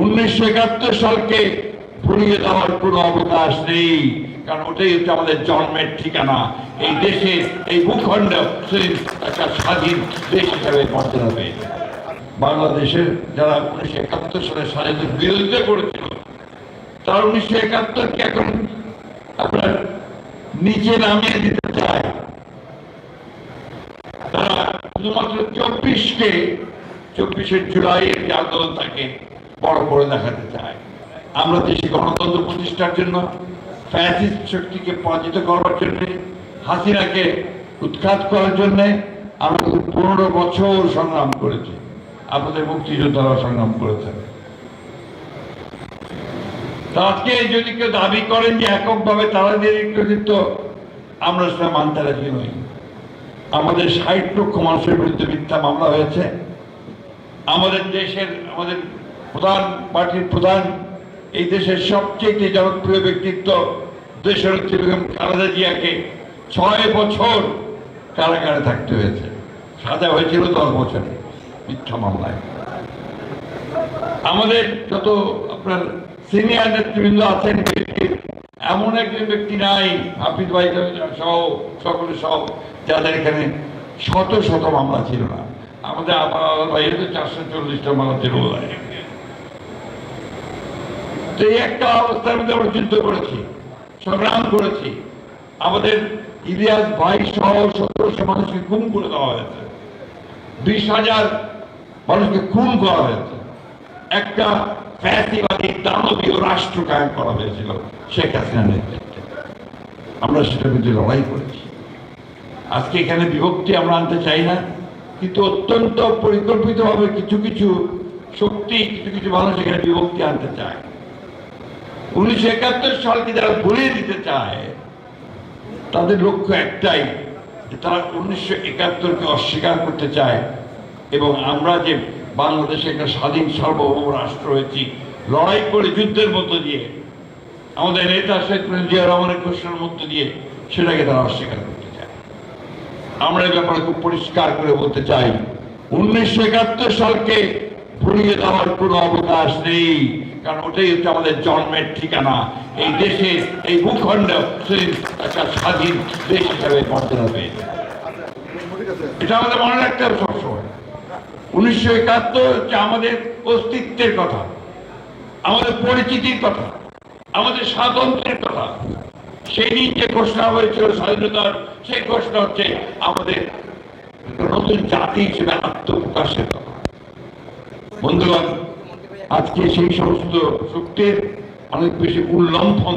উনিশশো একাত্তর সালকে ভুলিয়ে দেওয়ার কোনো অবকাশ নেই। কারণ ওটাই হচ্ছে আমাদের জন্মের ঠিকানা। এই দেশে এই ভূখণ্ড একটা স্বাধীন দেশ হিসাবে মর্যাদা পেয়েছে বাংলাদেশের যারা উনিশশো একাত্তর সালে স্বাধীনতার বিরোধিতা করেছিল, তারা উনিশশো একাত্তরকে এখন আপনার নিচে নামিয়ে দিতে চায়। তারা শুধুমাত্র চব্বিশকে, চব্বিশে জুলাই যে আন্দোলন তাকে বড় করে দেখাতে চায় আমরা দেশে গণতন্ত্র প্রতিষ্ঠার জন্য ফ্যাসিস্ট শক্তিকে পরাজিত করার জন্য, হাসিনাকে উৎখাত করার জন্য আমরা কিন্তু পনেরো বছর সংগ্রাম করেছি। আমাদের মুক্তিযোদ্ধারা সংগ্রাম করেছেন। তা আজকে যদি কেউ দাবি করেন যে এককভাবে তারা দিয়ে কৃতিত্ব আমরা সেটা মানতে রাজি নই। আমাদের ষাট লক্ষ মানুষের বিরুদ্ধে মিথ্যা মামলা হয়েছে। আমাদের দেশের, আমাদের প্রধান পার্টির প্রধান, এই দেশের সবচেয়ে জনপ্রিয় ব্যক্তিত্ব দেশের বেগম খালেদা জিয়াকে ছয় বছর কারাগারে থাকতে হয়েছে। সাজা হয়েছিল দশ বছরে মিথ্যা মামলায়। আমাদের যত আপনার সিনিয়র নেতৃবৃন্দ আছেন, এমন একজন ব্যক্তি নাই, হাফিজ ভাই সহ, সকলে সহ, যাদের এখানে শত শত মামলা ছিল না। আমাদের ভাইয়ের তো চারশো চল্লিশটা মামলা ছিল। এই একটা অবস্থার মধ্যে আমরা যুদ্ধ করেছি, সংগ্রাম করেছি। আমাদের ভাই সহ সতেরোশো মানুষকে খুন করে দেওয়া হয়েছে। বিশ হাজার মানুষকে খুন করা হয়েছে। একটা ফ্যাসিবাদী দানবীয় রাষ্ট্র কায়েম করা হয়েছিল, শেখ হাসিনার নেতৃত্বে। আমরা সেটার বিরুদ্ধে লড়াই করেছি। আজকে এখানে বিভক্তি আমরা আনতে চাই না, কিন্তু অত্যন্ত পরিকল্পিতভাবে কিছু কিছু শক্তি, কিছু কিছু মানুষ এখানে বিভক্তি আনতে চায়। উনিশশো একাত্তর সালকে যারা ভুলিয়ে দিতে চায়, তাদের লক্ষ্য একটাই, যে তারা উনিশশো একাত্তরকে অস্বীকার করতে চায়। এবং আমরা যে বাংলাদেশে একটা স্বাধীন সার্বভৌম রাষ্ট্র হয়েছি, লড়াই করে যুদ্ধের মধ্য দিয়ে, আমাদের নেতা শেখ মুজিবুর জিয়া রহমানের ঘোষণার মধ্য দিয়ে সেটাকে তারা অস্বীকার করতে চায়। আমরা এই ব্যাপারে খুব পরিষ্কার করে বলতে চাই, উনিশশো একাত্তর সালকে ভুলিয়ে দেওয়ার কোনো অবকাশ নেই। কারণ ওটাই হচ্ছে আমাদের জন্মের ঠিকানা। এই দেশে এই ভূখণ্ড একটা স্বাধীন দেশ হিসাবে মর্যাদা পেয়েছে এটা আমাদের মনে রাখতে হবে সবসময়। উনিশশো একাত্তর হচ্ছে আমাদের অস্তিত্বের কথা, আমাদের পরিচিতির কথা, আমাদের স্বাতন্ত্রের কথা। সেই দিন যে ঘোষণা হয়েছিল স্বাধীনতার, সেই ঘোষণা হচ্ছে আমাদের নতুন জাতি হিসেবে আত্মপ্রকাশের কথা। বন্ধুগণ আজকে সেই সমস্ত শক্তির অনেক বেশি উল্লম্ফন